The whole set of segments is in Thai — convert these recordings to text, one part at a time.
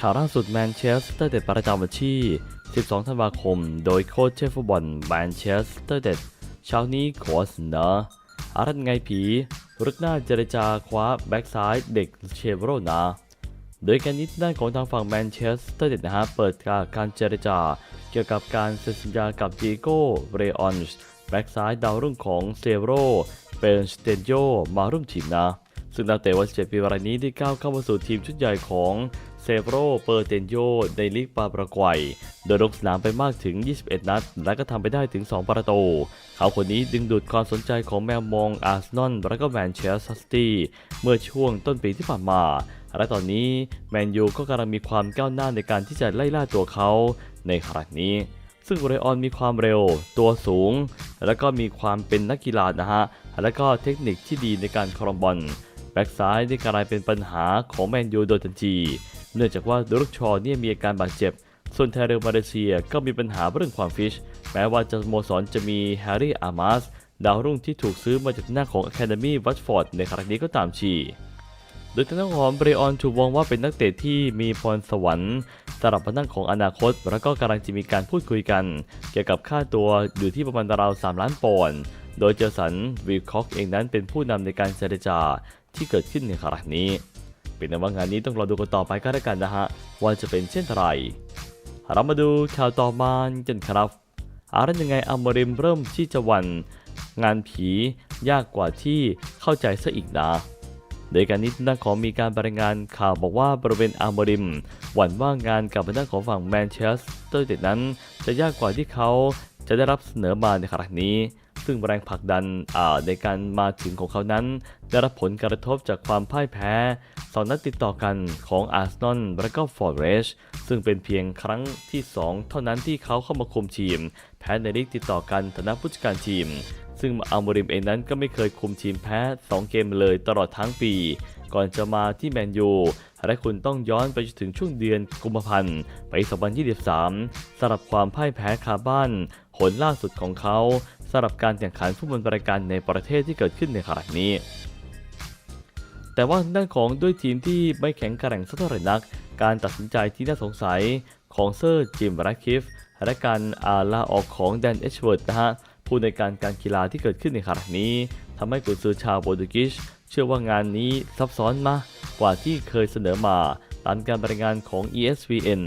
ข่าวล่าสุดแมนเชสเตอร์เด็ดประจำวันที่ 12 ธันวาคม โดยโค้ชเชฟฟุตบอลแมนเชสเตอร์เด็ดเช้านี้ขอเสนออารันไงผีรุกหน้าเจรจาคว้าแบ็กซ้ายเด็กเชฟโรนา โดยการนี้ด้านของทางฝั่งแมนเชสเตอร์เด็ดนะฮะเปิดการเจรจาเกี่ยวกับการเซ็นสัญญากับดิโก้เรออนส์แบ็กซ้ายดาวรุ่งของเซโรเป็นสเตนโยมาร่วมทีมนะ ซึ่งนักเตะวัย17ปีรายนี้ได้ก้าวเข้ามาสู่ทีมชุดใหญ่ของ เซโรเปอร์เตนโยในลีกปาปรากวัย โดยลงสนามไปมากถึง 21 นัด และก็ทำไปได้ถึง 2 ประตู เขาคนนี้ดึงดูดความสนใจของแมวมองอาร์เซนอลและก็แมนเชสเตอร์ซิตี้เมื่อช่วงต้นปีที่ผ่านมา และตอนนี้แมนยูก็กำลังมีความก้าวหน้าในการที่จะไล่ล่าตัวเขาในครั้งนี้ซึ่งเรออนมีความเร็ว ตัวสูง และก็มีความเป็นนักกีฬานะฮะ และก็เทคนิคที่ดีในการครองบอล แบ็กซ้ายได้กลายเป็นปัญหาของแมนยูโดยทันที เนื่องจากว่าดรุกชอเนี่ยมีอาการบาดเจ็บ ส่วนไทเรลมาเลเซียก็มีปัญหาเรื่องความฟิช แม้ว่าจะสโมสรจะมีแฮร์รี่อามาสดาวรุ่งที่ถูกซื้อมาจากหน้าของ Academy Watford ในครั้งนี้ก็ตามชีโดยทางด้านของเบรออนถูกมองว่าเป็นนักเตะที่มีพรสวรรค์สำหรับทางของอนาคต แล้วก็กำลังจะมีการพูดคุยกัน เกี่ยวกับค่าตัวอยู่ที่ประมาณราว 3 ล้านปอนด์โดยเจสันวิลคอกเองนั้นเป็นผู้นำในการเจรจาที่เกิดขึ้นในครั้งนี้ เป็นแต่ว่างานนี้ต้องรอดูกันต่อไปก็แล้วกันนะฮะว่าจะเป็นเช่นไรเรามาดูข่าวต่อมากันครับอารันยังไงอมมริมเริ่มที่จะวัน งานผียากกว่าที่เข้าใจซะอีกนะโดยการนี้ทางด้านของมีการรายงานข่าวบอกว่าบริเวณอาร์มริม หวั่นว่างานกับทางด้านของฝั่งแมนเชสเตอร์ยูไนเต็ดนั้น จะยากกว่าที่เขาจะได้รับเสนอมาในครั้งนี้ ซึ่งแรงผลักดันในการมาถึงของเขานั้น ได้รับผลกระทบจากความพ่ายแพ้สองนัดติดต่อกันของอาร์เซนอลและก็ฟอร์เรสซึ่งเป็นเพียงครั้งที่ 2 เท่านั้นที่เขาเข้ามาคุมทีม แพ้ในลีกติดต่อกันฐานะผู้จัดการทีม ซึ่งอัลโมริมเองนั้นก็ไม่เคยคุมทีมแพ้ 2 เกมเลยตลอดทั้งปี ก่อนจะมาที่แมนยูและคุณต้องย้อนไปจนถึงช่วงเดือนกุมภาพันธ์ไป2023สำหรับความพ่ายแพ้คาบ้าน หนล่าสุดของเขา สำหรับการแข่งขันฟุตบอลรายการในประเทศที่เกิดขึ้นในครั้งนี้ แต่ว่าด้านของด้วยทีมที่ไม่แข็งแกร่งสักเท่าไหร่นัก การตัดสินใจที่น่าสงสัยของเซอร์จิมแรคคิฟและการอาลาออกของแดนเอชเวิร์ดนะฮะผู้ในการการกีฬาที่เกิดขึ้นในครั้งนี้ทำให้กุนซือชาวโปรตุเกสเชื่อว่างานนี้ซับซ้อนมากกว่าที่เคยเสนอมาตามการรายงานของ ESPN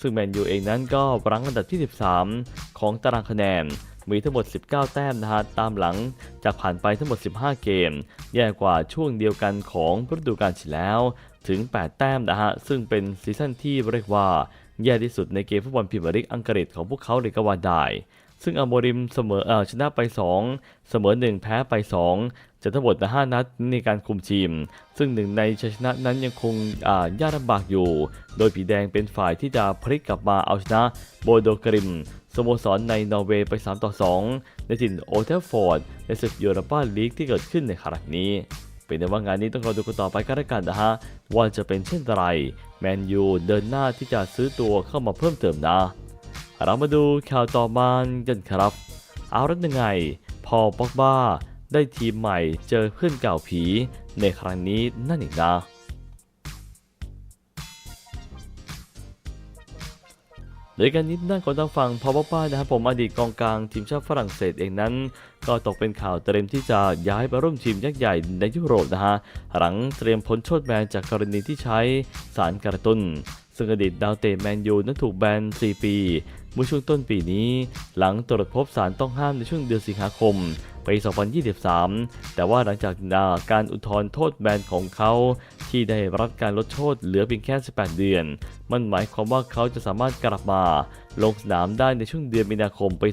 ซึ่งแมนยูเองนั้นก็รั้งอันดับที่ 13 ของตารางคะแนน มีทั้งหมด 19 แต้มนะฮะตามหลังจากผ่านไปทั้งหมด 15 เกม แย่กว่าช่วงเดียวกันของฤดูกาลที่แล้วถึง 8 แต้มนะฮะ ซึ่งเป็นซีซั่นที่เรียกว่า แย่ที่สุดในเกมฟุตบอลพรีเมียร์ลีกอังกฤษของพวกเขาเลยก็ว่าได้ ซึ่งอัลโมริมเสมอเออชนะไป 2 เสมอ 1 แพ้ไป 2จากทั้งหมด5นัดในการคุมทีม ซึ่งหนึ่งในชัยชนะนั้นยังคงยากลำบากอยู่ โดยผีแดงเป็นฝ่ายที่จะพลิกกลับมาเอาชนะโบโดกริมสโมสรในนอร์เวย์ไป 3 ต่อ 2 ในถิ่นโอเทลฟอร์ดในศึกยูโรปาลีกที่เกิดขึ้นในครั้งนี้เป็นแต่ว่างานนี้ต้องรอดูกันต่อไปก็แล้วกันนะฮะว่าจะเป็นเช่นไร แมนยูเดินหน้าที่จะซื้อตัวเข้ามาเพิ่มเติมนะ เรามาดูข่าวต่อมากันครับ เอาล้วยังไง พอปอกบ้าได้ทีมใหม่เจอเพื่อนเก่าผีในครั้งนี้นั่นเองนะโดยการนี้ด้านของทางฝั่งพอปป้านะครับผมอดีตกองกลางทีมชาติฝรั่งเศสเองนั้น ก็ตกเป็นข่าวเตรียมที่จะย้ายไปร่วมทีมยักษ์ใหญ่ในยุโรปนะฮะหลังเตรียมพ้นโทษแบนจากกรณีที่ใช้สารกระตุ้น ซึ่งอดีตดาวเตะแมนยูนั้นถูกแบน 4 ปี เมื่อช่วงต้นปีนี้ หลังตรวจพบสารต้องห้ามในช่วงเดือนสิงหาคมปี 2023 แต่ว่าหลังจากการอุทธรณ์โทษแบนของเขา ที่ได้รับการลดโทษเหลือเพียงแค่ 18 เดือน มันหมายความว่าเขาจะสามารถกลับมา ลงสนามได้ในช่วงเดือนมีนาคมปี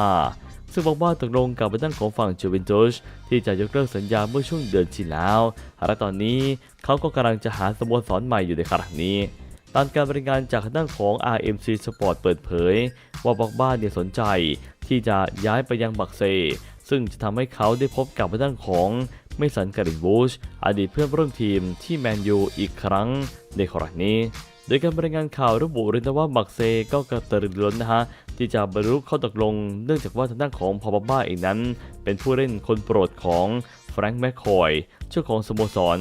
2025 ซึ่งบอกว่าตกลงกับทางของฝั่งจูเวนตุสที่จะยกเลิกสัญญาเมื่อช่วงเดือนที่แล้ว และตอนนี้เขาก็กำลังจะหาสโมสรใหม่อยู่ในขณะนี้ ตามการบริงานจากทางด้านของ RMC Sport เปิดเผย ว่าบอกบ้าเนี่ยสนใจที่จะย้ายไปยังบักเซ ซึ่งจะทำให้เขาได้พบกับทางด้านของเมสันการินบูชอดีตเพื่อนร่วมทีมที่แมนยูอีกครั้งในครั้งนี้ โดยการบริงานข่าวระบุเลยนะว่าบักเซก็กระตือรือร้นนะฮะที่จะบรรลุข้อตกลง เนื่องจากว่าทางด้านของพอบบ้าเองนั้น เป็นผู้เล่นคนโปรดของแฟรงค์แมคคอยเจ้าของสโมสร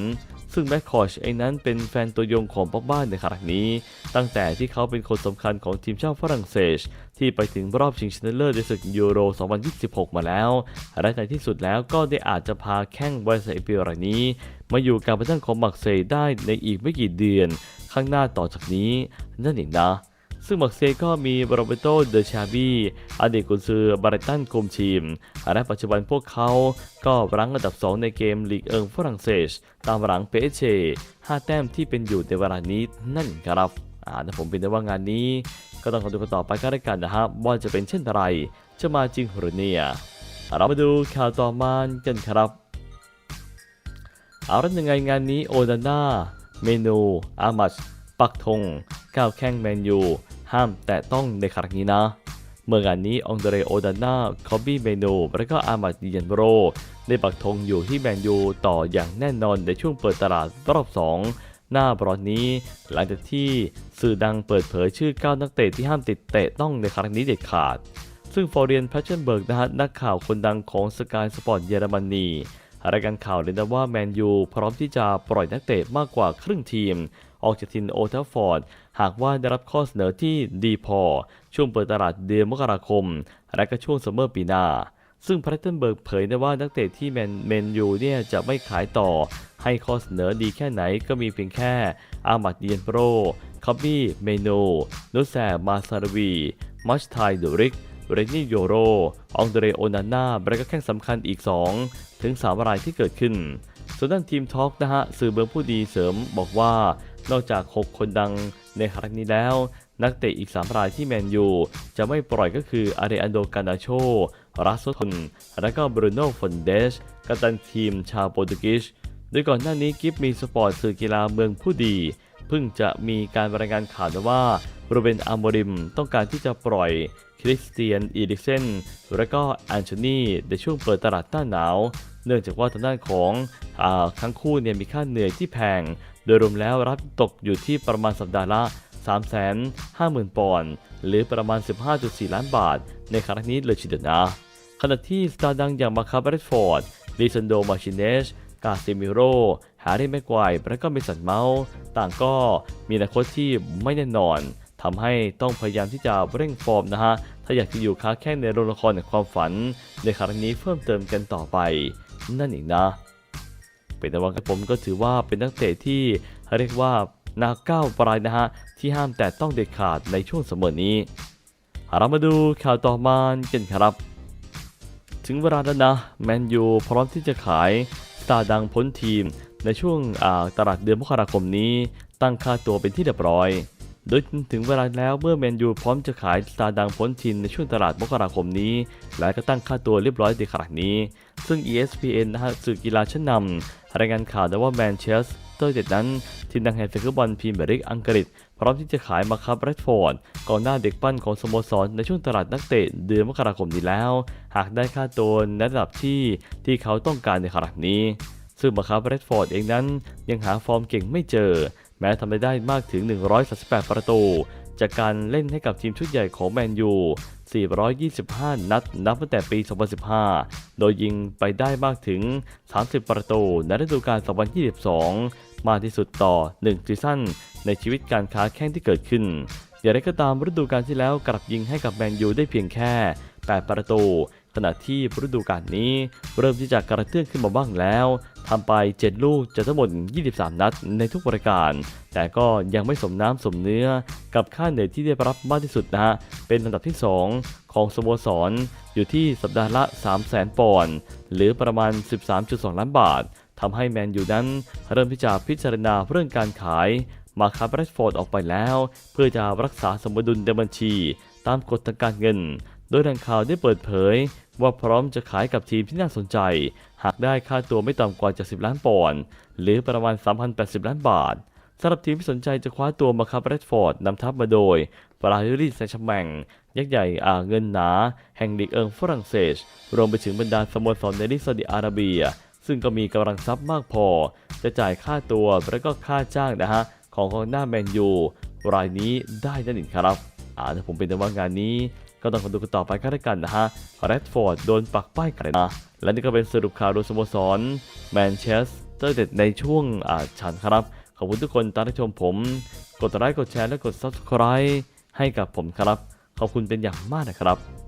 ซึ่งแมคคอชเองนั้นเป็นแฟนตัวยงของป๊อกบ้านในขณะนี้ ตั้งแต่ที่เขาเป็นคนสำคัญของทีมชาติฝรั่งเศส ที่ไปถึงรอบชิงชนะเลิศในศึกยูโร 2026 มาแล้ว และในที่สุดแล้วก็ได้อาจจะพาแข้งวัยสปีรายนี้ มาอยู่การประเทศของมักเซได้ในอีกไม่กี่เดือน ข้างหน้าต่อจากนี้นั่นเองนะ ซึ่งมักเซย์ก็มีโรเบโตเดชาบีอดีตกุนซือบาร์ตันคุมทีม และปัจจุบันพวกเขาก็รั้งอันดับ 2 ในเกมลีกเอิงฝรั่งเศส ตามหลังเปเช5แต้มที่เป็นอยู่ในเวลานี้นั่นครับอ่าถ้าผมเป็นได้ว่างานนี้ ก็ต้องขอดูกันต่อไปก็ได้กันนะครับว่าจะเป็นเช่นไร จะมาจริงหรือเนี่ยเรามาดูข่าวต่อมากันครับเอาละยังไงงานนี้โอดาน่าเมนูอามัช ปักธงก้าวแข้งแมนยู ห้ามแตะต้องในครั้งนี้นะ เมื่องานนี้องเดเรโอดาน่าคอบบี้เมนูและก็อามัดดิยันโบรได้ปักธงอยู่ที่แมนยูต่ออย่างแน่นอนในช่วงเปิดตลาดรอบ 2 หน้าบอลนี้ หลังจากที่สื่อดังเปิดเผยชื่อ 9 นักเตะที่ห้ามติดเตะต้องในครั้งนี้เด็ดขาด ซึ่งฟอร์เรียนแพชเชนเบิร์กนะฮะนักข่าวคนดังของสกายสปอร์ตเยอรมนีรายการข่าวเลยนะว่าแมนยูพร้อมที่จะปล่อยนักเตะมากกว่าครึ่งทีม ออกจากทีมโอทัฟฟอร์ด หากว่าได้รับข้อเสนอที่ดีพอ ช่วงเปิดตลาดเดือนมกราคม และก็ช่วงซัมเมอร์ปีหน้า ซึ่งแพทเทนเบิร์กเผยนะว่านักเตะที่แมนยูเนี่ยจะไม่ขายต่อ ให้ข้อเสนอดีแค่ไหนก็มีเพียงแค่ อามัดเดียนโปรคอบบี้เมโนนุสแซมาซารวีมัชไทดูริกเรนนี่โยโรองเดเรโอนาน่าและก็แข้งสำคัญอีก 2 ถึง 3 รายที่เกิดขึ้น ส่วนด้านทีมทอล์กนะฮะ สื่อเบืองผู้ดีเสริมบอกว่านอกจาก 6 คนดังในครั้งนี้แล้ว นักเตะอีก 3 รายที่แมนยูจะไม่ปล่อยก็คืออาเรอันโดกานาโชรัสโซทนและก็บรูโน่ฟอนเดชกัปตันทีมชาวโปรตุเกสโดยก่อนหน้านี้กิฟมีสปอร์ตสื่อกีฬาเมืองผู้ดีเพิ่งจะมีการรายงานข่าวว่าโรเบนอาร์โมริมต้องการที่จะปล่อยคริสเตียนอีริกเซนและก็แอนโทนีในช่วงเปิดตลาดหน้าหนาว เนื่องจากว่าทางด้านของ ทั้งคู่เนี่ยมีค่าเหนื่อยที่แพง โดยรวมแล้วรับตกอยู่ที่ประมาณสัปดาห์ละ 350,000 ปอนด์หรือประมาณ 15.4 ล้านบาท ในครั้งนี้เลยทีเดียวนะขณะที่สตาร์ดังอย่างมาคาเบรดฟอร์ดลิซันโดมาชิเนสกาซิมิโรแฮร์รี่แม็กไกว์และก็เมสันเมาส์ต่างก็มีอนาคตที่ไม่แน่นอนทำให้ต้องพยายามที่จะเร่งฟอร์มนะฮะ ถ้าอยากจะอยู่ค้าแข้งในโรงละครแห่งความฝัน ในครั้งนี้เพิ่มเติมกันต่อไป นั่นเองนะ เป็นแต่ว่าผมก็ถือว่าเป็นนักเตะที่เรียกว่านาก้าปลายนะฮะที่ห้ามแต่ต้องเด็ดขาดในช่วงเสมอนี้เรามาดูข่าวต่อมากันครับ ถึงเวลาแล้วนะแมนยูพร้อมที่จะขายสตาร์ดังพ้นทีมในช่วงตลาดเดือนมกราคมนี้ ตั้งค่าตัวเป็นที่เรียบร้อย โดยถึงเวลาแล้วเมื่อแมนยูพร้อมจะขายสตาร์ดังพ้นทีมในช่วงตลาดมกราคมนี้ และก็ตั้งค่าตัวเรียบร้อยในขณะนี้ ซึ่ง ESPN นะฮะสื่อกีฬาชั้นนำ รายงานข่าวนะว่าแมนเชสเตอร์เด็ดนั้น ทีมดังแห่งฟุตบอลพรีเมียร์ลีกอังกฤษ พร้อมที่จะขายมาครับแรดฟอร์ดกองหน้าเด็กปั้นของสโมสรในช่วงตลาดนักเตะเดือนมกราคมนี้แล้ว หากได้ค่าตัวในระดับที่ที่เขาต้องการในขณะนี้ซึ่งมาครับแรดฟอร์ดเองนั้นยังหาฟอร์มเก่งไม่เจอ แม้ทำไปได้มากถึง 138 ประตู จากการเล่นให้กับทีมชุดใหญ่ของแมนยู 425 นัดนับตั้งแต่ปี 2015 โดยยิงไปได้มากถึง 30 ประตูในฤดูกาล 2022 มากที่สุดต่อ 1 ซีซั่นในชีวิตการค้าแข้งที่เกิดขึ้น อย่างไรก็ตามฤดูกาลที่แล้วกลับยิงให้กับแมนยูได้เพียงแค่ 8 ประตูขณะที่ฤดูกาลนี้เริ่มที่จะกระเตื้องขึ้นมาบ้างแล้ว ทำไป 7 ลูกจากทั้งหมด 23 นัดในทุกรายการ แต่ก็ยังไม่สมน้ำสมเนื้อกับค่าเหนื่อยที่ได้รับมากที่สุดนะฮะ เป็นอันดับที่ 2 ของสโมสรอยู่ที่สัปดาห์ละ 300,000 ปอนด์หรือประมาณ 13.2 ล้านบาททำให้แมนยูนั้น เริ่มที่จะพิจารณาเรื่องการขายมาคาร์แรดฟอร์ดออกไปแล้ว เพื่อจะรักษาสมดุลในบัญชี ตามกฎทางการเงิน โดยทางข่าวได้เปิดเผย ว่าพร้อมจะขายกับทีมที่น่าสนใจ หากได้ค่าตัวไม่ต่ำกว่า70ล้านปอนด์หรือประมาณ 3,080 ล้านบาทสำหรับทีมที่สนใจจะคว้าตัวมาคาร์แรดฟอร์ดนำทัพมาโดยปราฮิริสแซงชแมงยักษ์ใหญ่อ่าเงินหนา แห่งลีกเอิงฝรั่งเศส รวมไปถึงบรรดาสโมสรในลีกซาอุดิอาระเบีย ซึ่งก็มีกำลังทรัพย์มากพอ จะจ่ายค่าตัวและก็ค่าจ้างนะฮะ ของกองหน้าแมนยู รายนี้ได้นั่นเองครับอ่าถ้าผมเป็นแต่ว่างานนี้ ก็ต้องมาดูกันต่อไปกันแล้วกันนะฮะแรดฟอร์ดโดนปักป้ายกันนะและนี่ก็เป็นสรุปข่าวโดยสโมสรแมนเชสเตอร์เด็ดในช่วงอ่าฉันครับ ขอบคุณทุกคนตามที่ชมผม กดไลค์กดแชร์และกด subscribe ให้กับผมครับ ขอบคุณเป็นอย่างมากนะครับ